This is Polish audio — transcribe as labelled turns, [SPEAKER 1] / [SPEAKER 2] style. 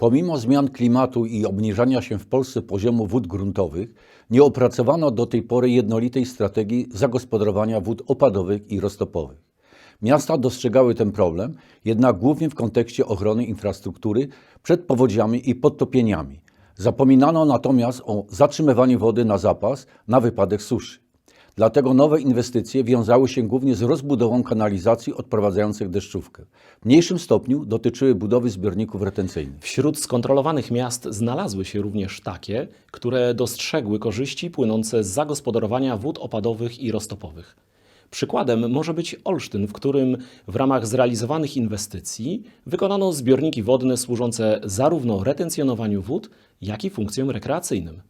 [SPEAKER 1] Pomimo zmian klimatu i obniżania się w Polsce poziomu wód gruntowych, nie opracowano do tej pory jednolitej strategii zagospodarowania wód opadowych i roztopowych. Miasta dostrzegały ten problem, jednak głównie w kontekście ochrony infrastruktury przed powodziami i podtopieniami. Zapominano natomiast o zatrzymywaniu wody na zapas na wypadek suszy. Dlatego nowe inwestycje wiązały się głównie z rozbudową kanalizacji odprowadzających deszczówkę. W mniejszym stopniu dotyczyły budowy zbiorników retencyjnych.
[SPEAKER 2] Wśród skontrolowanych miast znalazły się również takie, które dostrzegły korzyści płynące z zagospodarowania wód opadowych i roztopowych. Przykładem może być Olsztyn, w którym w ramach zrealizowanych inwestycji wykonano zbiorniki wodne służące zarówno retencjonowaniu wód, jak i funkcjom rekreacyjnym.